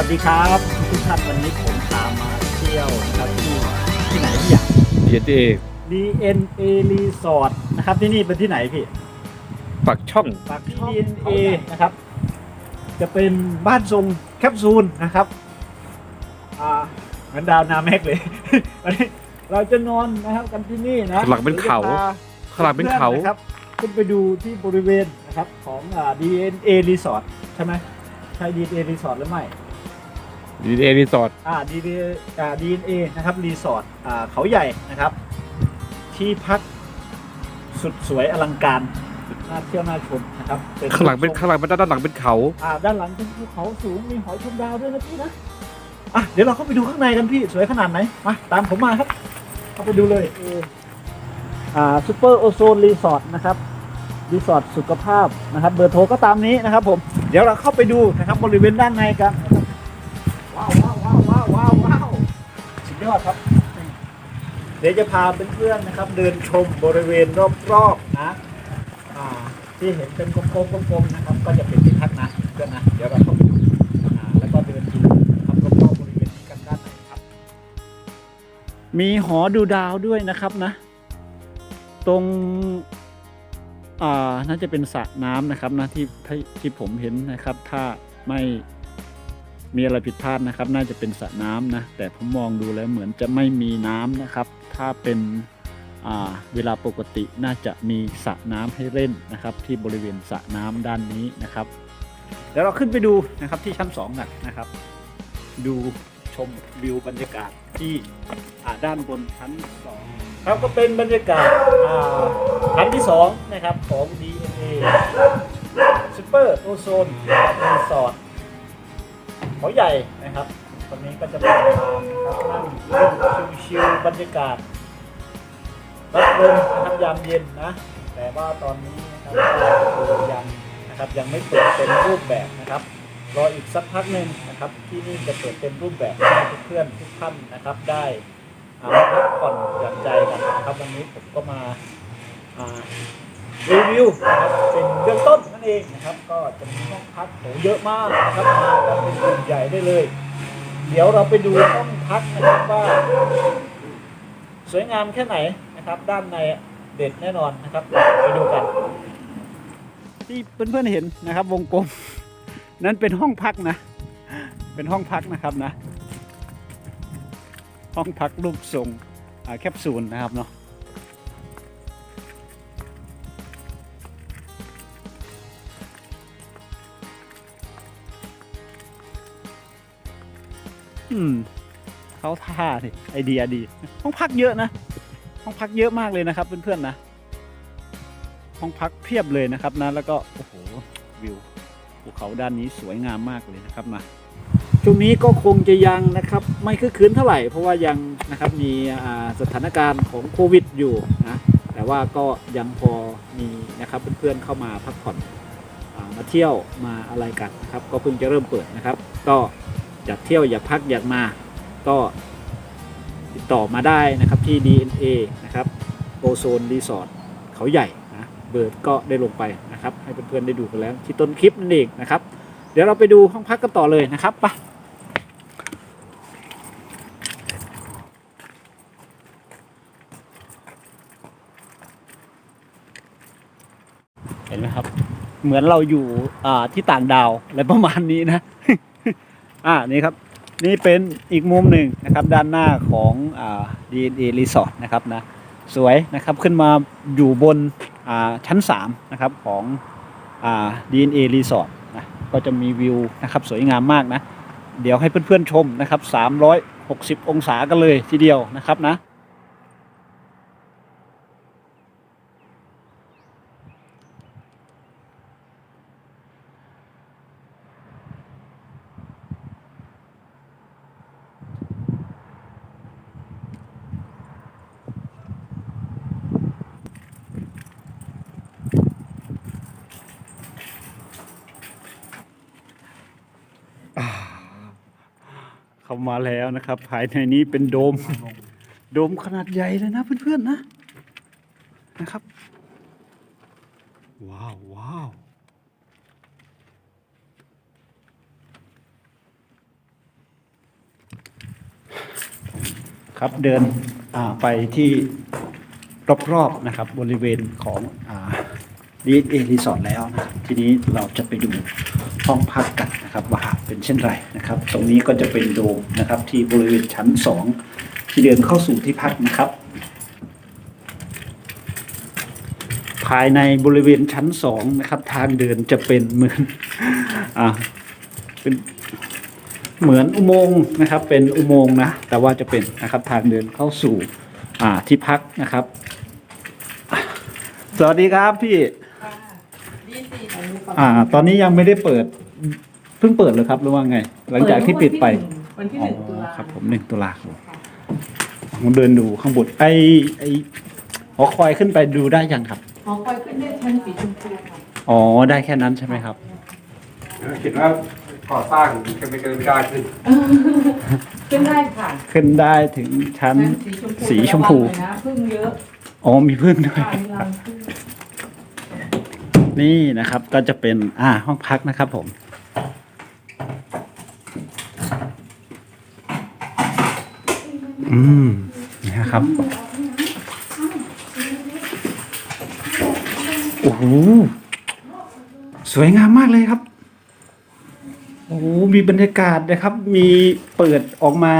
วัสดีครับทุกท่านวันนี้ผมพามาเที่ยวนะครับที่ที่ไหนพี่อยากดีเอ DNA Resort นะครับที่นี่เป็นที่ไหนพี่ปักช่อง ปากที่ DNA นะครับ จะเป็นบ้านทรงแคปซูลนะครับอ่าเหมือนดาวนาแม็กเลย วันนี้เราจะนอนนะครับกันที่นี่นะหลังเป็นเขา ดี๋ยวจะพข้างหลังเป็นเขา พื่อนะครับขึ้นไปดูที่บริเวณนะครับของอ่า DNA Resort ใช่ไหมใช่ DNA Resort หรือไม่ ดีเอรีสอร์ทอ่า DNA อ่า DNA นะครับรีสอร์ทอ่าเขาใหญ่นะครับ ที่พักสุดสวยอลังการน่าเที่ยวน่าชมนะครับข้างหลังเป็นข้างหลังเป็นด้านหลังเป็นเขาอ่าด้านหลังเป็นภูเขาสูงมีหอยชมดาวด้วยนะพี่นะอะเดี๋ยวเราเข้าไปดูข้างในกันพี่สวยขนาดไหนมาตามผมมาครับ เข้าไปดูเลยอ่าซูเปอร์โอโซนรีสอร์ทนะครับรีสอร์ทสุขภาพนะครับ เบอร์โทรก็ตามนี้นะครับผม เดี๋ยวเราเข้าไปดูนะครับบริเวณด้านในกัน ยอดครับ เดี๋ยวจะพาเพื่อนๆนะครับ เดินชมบริเวณรอบๆนะที่เห็นเป็นกลมๆกลมๆนะครับ ก็จะเป็นที่พักนะเพื่อนนะเดี๋ยวเราเข้าไปดูแล้วก็เดินดูครับรอบๆบริเวณนี้กันด้านในครับ มีหอดูดาวด้วยนะครับนะ ตรงอ่าน่าจะเป็นสระน้ำนะครับนะที่ที่ผมเห็นนะครับ ถ้าไม่ มีอะไรผิดพลาดนะครับ น่าจะเป็นสระน้ำนะ แต่ผมมองดูแล้วเหมือนจะไม่มีน้ำนะครับ ถ้าเป็นเวลาปกติน่าจะมีสระน้ำให้เล่นนะครับ ที่บริเวณสระน้ำด้านนี้นะครับเดี๋ยวเราขึ้นไปดูนะครับที่ชั้นสองกันนะครับ ดูชมวิวบรรยากาศที่ด้านบนชั้นสองครับก็เป็นบรรยากาศชั้นที่สองนะครับของ DNA Super Ozone Resort เขาใหญ่นะครับตรงนี้ก็จะเป็นทางนะครับนั่งเล่นชิวๆบรรยากาศรับลมนะครับยามเย็นนะ แต่ว่าตอนนี้นะครับยังนะครับยังไม่เปิดเต็มรูปแบบนะครับรออีกสักพักหนึ่งนะครับ ที่นี่จะเปิดเต็มรูปแบบให้เพื่อนทุกท่านนะครับ ได้อาพักผ่อนหย่อนใจกันนะครับวันนี้ผมก็มารีวิวนะครับเป็นเบื้องต้นนั่น เองนะครับ ก็จะมีห้องพักโหเยอะมากนะครับมากันเป็นกลุ่มใหญ่ได้เลย เดี๋ยวเราไปดูห้องพักนะครับว่า สวยงามแค่ไหนนะครับ ด้านในเด็ดแน่นอนนะครับ ไปดูกัน ที่เพื่อนๆเห็นนะครับ วงกลม นั่นเป็นห้องพักนะ เป็นห้องพักนะครับนะ ห้องพักรูปทรงแคปซูลนะครับเนาะ อืมเขาท่าสิไอเดียดี ห้องพักเยอะนะ ห้องพักเยอะมากเลยนะครับ เพื่อนๆนะ ห้องพักเพียบเลยนะครับนะ แล้วก็โอ้โหวิวภูเขาด้านนี้สวยงามมากเลยนะครับนะช่วงนี้ก็คงจะยังนะครับ ไม่คึกคืนเท่าไหร่ เพราะว่ายังนะครับมีสถานการณ์ของโควิดอยู่นะ แต่ว่าก็ยังพอมีนะครับเพื่อนๆเข้ามาพักผ่อนมาเที่ยวมาอะไรกันนะครับ ก็เพิ่งจะเริ่มเปิดนะครับ ก็ อยากเที่ยวอยากพักอยากมา ก็ติดต่อมาได้นะครับที่ DNA นะครับโอโซนรีสอร์ทเขาใหญ่นะเบอร์ก็ได้ลงไปนะครับ ให้เพื่อนๆได้ดูกันแล้วที่ต้นคลิปนั่นเองนะครับ เดี๋ยวเราไปดูห้องพักกันต่อเลยนะครับไปเห็นไหมครับ เหมือนเราอยู่ที่ต่างดาวอะไรประมาณนี้นะ อ่านี่ครับนี่เป็นอีกมุมหนึ่งนะครับด้านหน้าของอ่า DNA Resort นะครับนะสวยนะครับขึ้นมาอยู่บนอ่าชั้น3นะครับของอ่า DNA Resort นะก็จะมีวิวนะครับสวยงามมากนะ เดี๋ยวให้เพื่อนๆชมนะครับ360 องศากันเลยทีเดียวนะครับนะ เข้ามาแล้วนะครับ ภายในนี้เป็นโดม โดมขนาดใหญ่เลยนะเพื่อนๆนะนะครับ ว้าวว้าวครับเดินไปที่รอบๆนะครับบริเวณของอา ดีเอรีสอร์ทแล้วนะทีนี้เราจะไปดูห้องพักกันนะครับว่าเป็นเช่นไรนะครับ ตรงนี้ก็จะเป็นโดมนะครับที่บริเวณชั้นสองที่เดินเข้าสู่ที่พักนะครับ ภายในบริเวณชั้นสองนะครับ ทางเดินจะเป็นเหมือนอ่าเป็นเหมือนอุโมงค์นะครับ เป็นอุโมงค์นะ แต่ว่าจะเป็นนะครับทางเดินเข้าสู่อ่าที่พักนะครับ สวัสดีครับพี่ สี่ของลูกก่อนอ่า ตอนนี้ยังไม่ได้เปิดเพิ่งเปิดเลยครับหรือว่าไง หลังจากที่ปิดไปวันที่อ๋หนึ่งตุอลา ครับ ผมหนึ่งตุลาคมผมเดินดูข้างบนไอไอหอคอยขึ้นไปดูได้ยังครับ หอคอยขึ้นได้ชั้นสีชมพูค่ะอ๋อได้แค่นั้นใช่ไหมครับ เห็นว่าก่อสร้างก็ไม่เกินไม่ได้ขึ้นขึ้นได้ค่ะขึ้นได้ถึงชั้นชั้นสีชมพู ระวังหน่อยนะพึ่งเยอะอ๋อมีพึ่งด้วย ค่ะมีรังพึ่ง นี่นะครับก็จะเป็นอ่าห้องพักนะครับผม อืมนะครับโอ้โหสวยงามมากเลยครับโอ้โหมีบรรยากาศนะครับ มีเปิดออกมา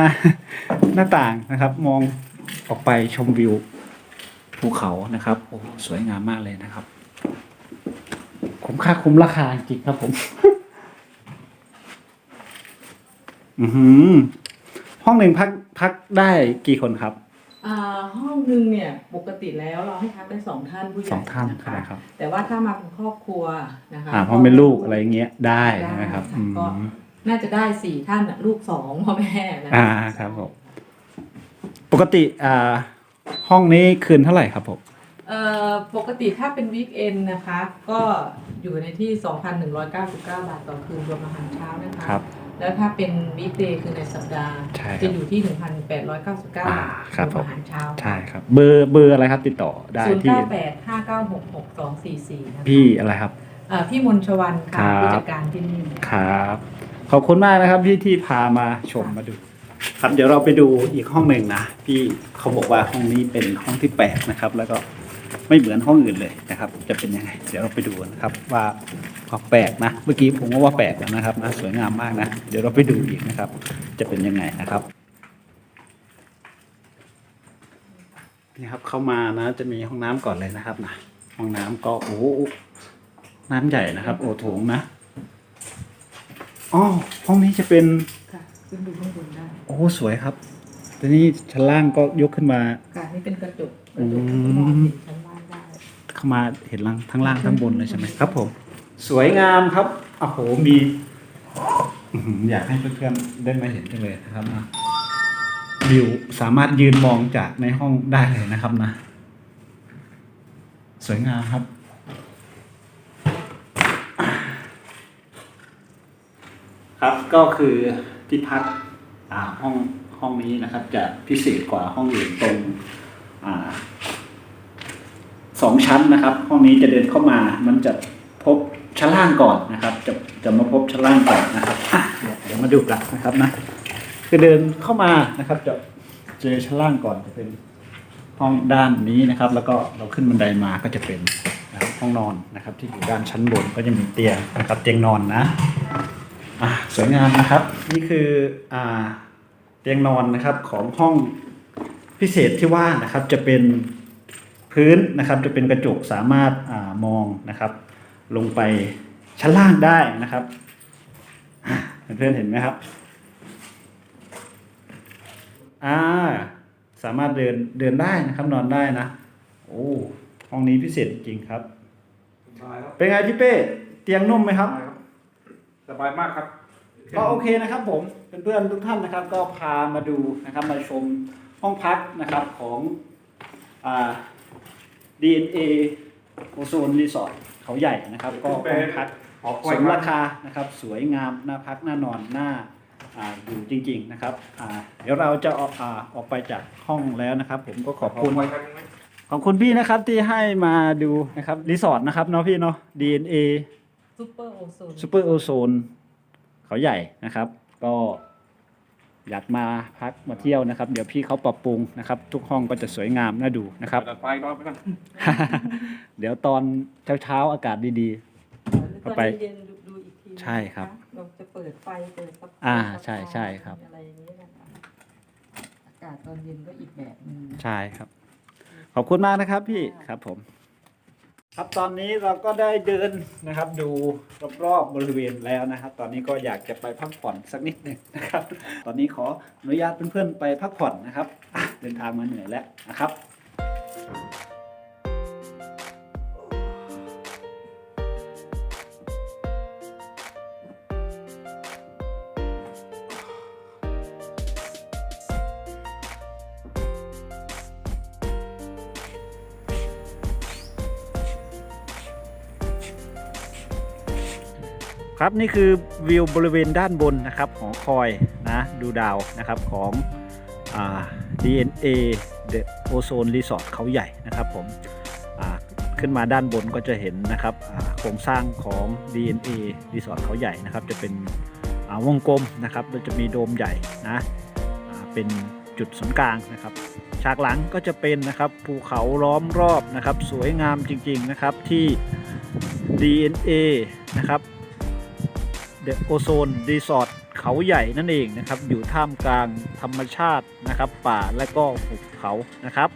หน้าต่างนะครับ มองออกไปชมวิวภูเขานะครับโอ้สวยงามมากเลยนะครับ คุ้มค่าคุ้มราคาจริงครับผม อือหือ ห้องหนึ่งพักพักได้กี่คนครับ อ่าห้องหนึ่งเนี่ยปกติแล้วเราให้พักได้สองท่านผู้ใหญ่สองท่านนะใช่ไหมคะครับ แต่ว่าถ้ามาเป็นครอบครัวนะคะอ่าเพราะเป็นลูกอะไรเงี้ยได้นะครับได้อืมก็น่าจะได้สี่ท่านน่ะลูกสองพ่อแม่นะะอ่าครับผมปกติอ่าห้องนี้คืนเท่าไหร่ครับผม เอ่อปกติถ้าเป็นวีคเอนนะคะ ก็อยู่ในที่ 2,199 บาทต่อคืนรวมอาหารเช้านะคะ ครับ แล้วถ้าเป็นวีคเดย์คือในสัปดาห์ ใช่ครับจะอยู่ที่ 1,899 บาอ่าทครับรวมอาหารเช้าใช่ครับ เบอร์เบอร์อะไรครับติดต่อได้ศูนย์ที่เก้าแปดห้าเก้าหกหกสองสี่สี่นะคะพี่อะไรครับ เอ่อพี่มนชวันครัค่ะบผู้จัดการที่นี่ ครับ ขอบคุณมากนะครับพี่ที่พามาชมมาดู ครับเดี๋ยวเราไปดูอีกห้องหนึ่งนะพี่เขาบอกว่าห้องนี้เป็นห้องที่แปดนะครับ แล้วก็ ไม่เหมือนห้องอื่นเลยนะครับ จะเป็นยังไง เดี๋ยวเราไปดูนะครับว่าความแปลกนะ เมื่อกี้ผมก็ว่าแปลกแล้วนะครับนะสวยงามมากนะ เดี๋ยวเราไปดูอีกนะครับ จะเป็นยังไงนะครับนี่ครับเข้ามานะจะมีห้องน้ำก่อนเลยนะครับนะห้องน้ำก็โอ้โหน้ำใหญ่นะครับ โอโถงนะอ๋อห้องนี้จะเป็นค่ะขึ้นดูข้างบนได้โอ้สวยครับทีนี้ชั้นล่างก็ยกขึ้นมาค่ะนี่เป็นกระจกกอืระมจก เข้ามาเห็นล่างทั้งล่างทั้งบนเลยใช่ไหมครับผม สวยงามครับโอ้โหมีอื้อหืออยากให้เพื่อนๆได้มาเห็นจังเลยนะครับนะวิวสามารถยืนมองจากในห้องได้เลยนะครับนะ สวยงามครับครับก็คือที่พักอ่าห้องห้องนี้นะครับ จะพิเศษกว่าห้องอื่นตรงอ่าสอง ชั้นนะครับ ห้องนี้จะเดินเข้ามามันจะพบชั้นล่างก่อนนะครับ จะจะมาพบชั้นล่างก่อนนะครับอะเดี๋ยวมาดูกันนะครับนะคือเดินเข้ามานะครับ จะเจอชั้นล่างก่อนจะเป็นห้องด้านนี้นะครับ แล้วก็เราขึ้นบันไดมาก็จะเป็นห้องนอนนะครับ ที่อยู่ด้านชั้นบนก็จะมีเตียงนะครับ เตียงนอนนะอะสวยงามนะครับ นี่คืออ่าเตียงนอนนะครับของห้องพิเศษที่ว่านะครับจะเป็น พื้นนะครับจะเป็นกระจกสามารถอามองนะครับ ลงไปชั้นล่างได้นะครับอะเพื่อนๆเห็นไหมครับอ่าสามารถเดินเดินได้นะครับนอนได้นะ โอ้ห้องนี้พิเศษจริงๆครับสบายครับ เป็นไงพี่เป้เตียงนุ่มไหมครับสบายมากครับ ก็โอเคนะครับผมเพื่อนๆทุกท่านนะครับ ก็พามาดูนะครับมาชมห้องพักนะครับของอ่า DNA โอโซนรีสอร์ทเขาใหญ่นะครับ ก็ห้องพักหอคสอยมครารับคานะครับ สวยงามน่าพักน่านอนน่าอ่าอยู่จริง ๆนะครับอ่าเดี๋ยวเราจะออกอ่าออกไปจากห้องแล้วนะครับ ผมก็ขอบคุณหอคอยครับขอบคุณพี่นะครับที่ให้มาดูนะครับรีสอร์ทนะครับเนาะพี่เนาะ DNA ซูเปอร์โอโซนซูเปอร์โอโซนเขาใหญ่นะครับ ก็ อยากมาพักมาเที่ยวนะครับ เดี๋ยวพี่เขาปรับปรุงนะครับ ทุกห้องก็จะสวยงามน่าดูนะครับดัดไฟรอบไปก่อนเดี๋ยวตอนเช้าๆอากาศดีเข้าไปตอนเย็นๆดูดูอีกทีใช่ครับ เราจะเปิดไฟเปิดซับอ่าซับใช่ใช่ครับ อะไรอย่างนี้นะคะอากาศตอนเย็นก็อีกแบบหนึงๆใช่ครับ ขอบคุณมากนะครับพี่ครับผม ครับตอนนี้เราก็ได้เดินนะครับ ดูรอบๆบริเวณแล้วนะครับ ตอนนี้ก็อยากจะไปพักผ่อนสักนิดหนึ่งนะครับ ตอนนี้ขออนุญาตเพื่อนๆไปพักผ่อนนะครับเดินทางมาเหนื่อยแล้วนะครับ ครับนี่คือวิวบริเวณด้านบนนะครับของคอยนะดูดาวนะครับของอ DNA The Ozone Resort เขาใหญ่นะครับผมขึ้นมาด้านบนก็จะเห็นนะครับโครงสร้างของ DNA Resort เขาใหญ่นะครับ จะเป็นวงกลมนะครับแล้วจะมีโดมใหญ่นะเป็นจุดศูนย์กลางนะครับ ฉากหลังก็จะเป็นนะครับภูเขาล้อมรอบนะครับ สวยงามจริงๆนะครับที่ DNA นะครับ ดโอโซนรีสอร์ทเขาใหญ่นั่นเองนะครับ อยู่ท่ามกลางธรรมชาตินะครับ ป่าและก็หุบเขานะครับ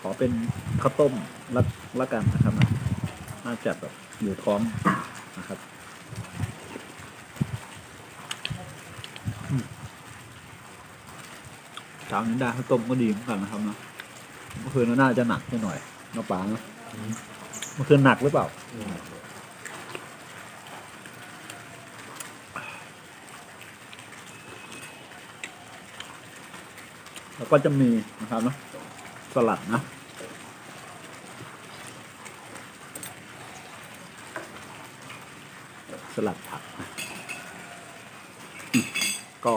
ขอเป็นข้าวต้มละละกันนะครับนะ น่าจะแบบอยู่ท้องนะครับเช้านี้ได้ข้าวต้มก็ดีเหมือนกันนะครับนะเมื่อคืนก็น่าจะหนักไปหน่อยเนาะป๋าเนาะเมื่อคืนหนักหรือเปล่าแล้วก็จะมีนะครับเนาะสลัดนะ สลัดผักนะอืมก็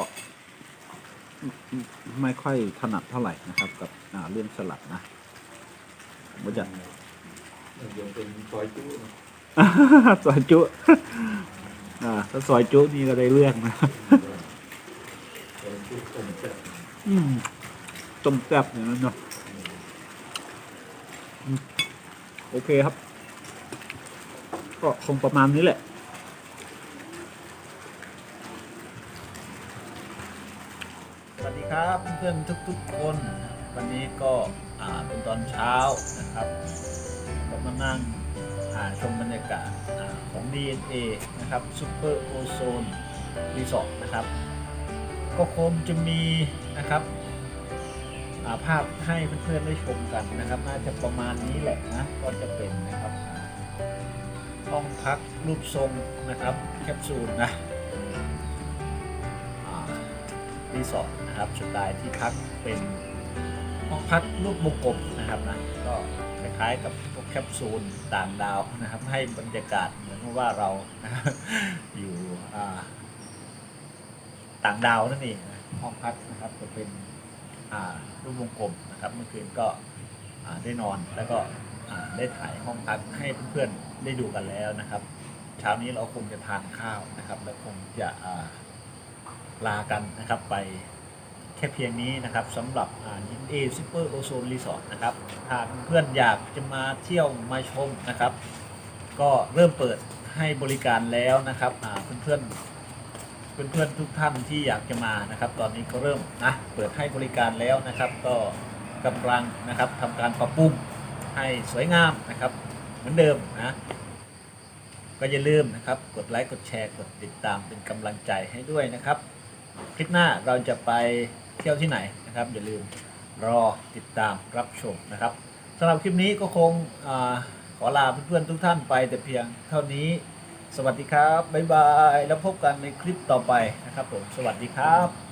อืมอืมไม่ค่อยถนัดเท่าไหร่นะครับ กับอ่าเรื่องสลัดนะผมก็จะเดี๋ยวเป็นซอยจุ๊ซอยจุอ่าถ้าซอยจุนี่ก็ได้เรื่องนะซอยจุ๊ต้มแซ่บอืมต้มแซ่บอย่างนั้นเนาะอืมโอเคครับ ก็คงประมาณนี้แหละ สวัสดี ครับเพื่อนๆทุกๆคน วันนี้ก็เป็นตอนเช้านะครับ ก็มานั่งอ่าชมบรรยากาศอของ DNA นะครับ Super Ozone Resort นะครับ ก็คงจะมีนะครับาภาพให้เพื่อนๆได้ชมกันนะครับ น่าจะประมาณนี้แหละนะก็จะเป็นนะครับห้องพักรูปทรงนะครับแคปซูลนะ รีสอร์ทนะครับสไตล์ที่พักเป็นห้องพักรูปวงกลมนะครับนะก็คล้ายๆกับพวกแคปซูลต่างดาวนะครับ ให้บรรยากาศเหมือนว่าเรานะอยู่ต่างดาวนั่นเองนะห้องพักนะครับจะเป็นรูปวงกลมนะครับ เมื่อคืนก็ได้นอนแล้วก็ได้ถ่ายห้องพักให้เพื่อนๆได้ดูกันแล้วนะครับ เช้านี้เราคงจะทานข้าวนะครับ แล้วคงจะ ลากันนะครับไปแค่เพียงนี้นะครับสำหรับยินเอซูเปอร์โอโซนรีสอร์ทนะครับถ้าเพื่อนอยากจะมาเที่ยวมาชมนะครับ ก็เริ่มเปิดให้บริการแล้วนะครับอ่าเพื่อนๆเพื่อนๆทุกท่านที่อยากจะมานะครับ ตอนนี้ก็เริ่มนะเปิดให้บริการแล้วนะครับ ก็กำลังนะครับทำการปรับปรุงให้สวยงามนะครับ เหมือนเดิมนะก็อย่าลืมนะครับ กดไลค์กดแชร์กดติดตามเป็นกำลังใจให้ด้วยนะครับ คลิปหน้าเราจะไปเที่ยวที่ไหนนะครับ อย่าลืมรอติดตามรับชมนะครับสำหรับคลิปนี้ก็คงอขอลาเพื่อนๆทุกท่านไปแต่เพียงเท่านี้ สวัสดีครับ บ๊ายบาย แล้วพบกันในคลิปต่อไปนะครับผม สวัสดีครับ